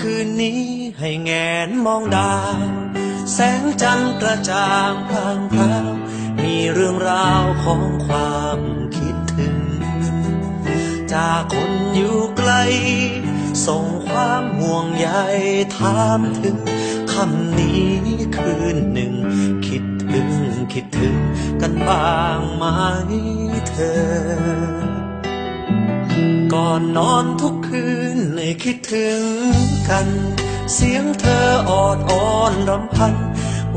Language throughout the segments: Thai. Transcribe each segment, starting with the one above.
คืนนี้ให้แงนมองดาว แสงจันทร์กระจ่างพรางพราวมีเรื่องราวของความคิดถึง จากคนอยู่ไกล ส่งความห่วงใยถามถึงคำนี้คืนหนึ่ง คิดถึงคิดถึงกันบ้างไหมเธอ อนนอนทุกคืนให้คิดถึงกัน เสียงเธอออดอ่อนรำพัน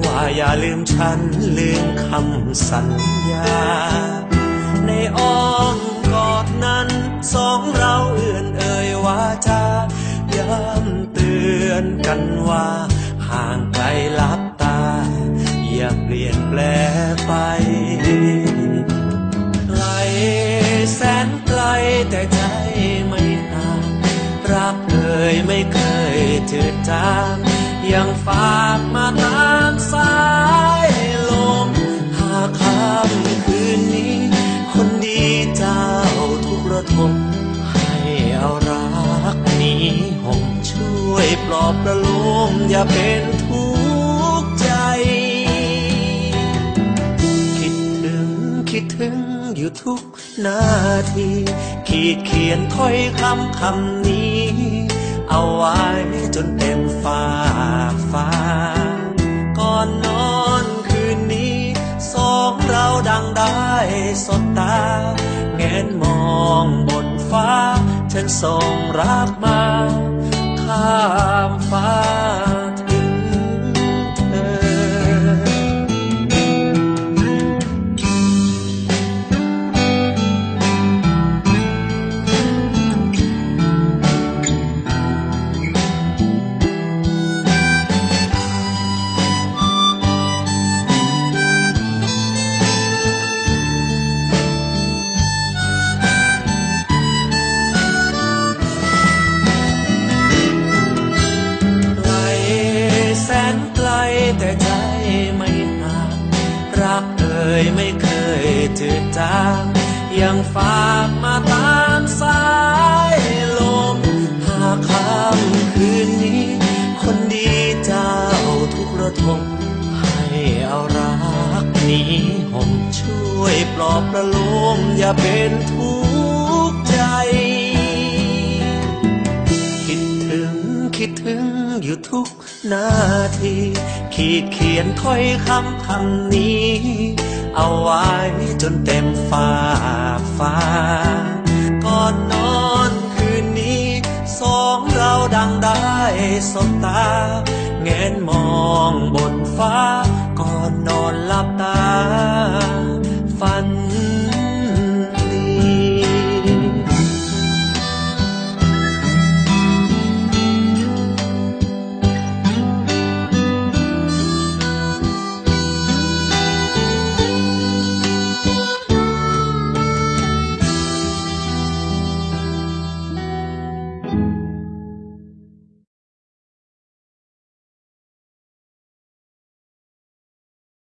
ว่าอย่าลืมฉันลืมคำสัญญา ในอ้อมกอดนั้นสองเราเอื่อนเอ่ยว่าจะย้ำเตือนกันว่า ห่างไกลลับตา อย่าเปลี่ยนแปลไป ยจืดจางยังฝากมาตามสายลม หากค่ำคืนนี้ คนดีเจ้าทุกระทมให้เอารักนี้ห่มช่วยปลอบประโลมอย่าเป็นทุกข์ใจ คิดถึงคิดถึงอยู่ทุกนาที ขีดเขียนถ้อยคำคำนี้ เอาไว้ จนเต็มฟ้าฟ้า ก่อนนอนคืนนี้ สองเราดังได้สดตา แงนมองบนฟ้า ฉันส่งรักมา ไม่ห่างรักเอ่ยไม่เคยจืดจางยังฝากมาตามสายลม หากค่ำคืนนี้ คนดีเจ้าทุกระทมให้เอารักนี้ห่มช่วยปลอบประโลมอย่าเป็นทุกข์ใจ คิดถึงคิดถึงอยู่ทุก นาที ขีดเขียนถ้อยคำคำนี้ เอาไว้จนเต็มฟ้าฟ้า ก่อนนอนคืนนี้ สองเราดังได้สบตา แงนมองบนฟ้า ก่อนนอนหลับตา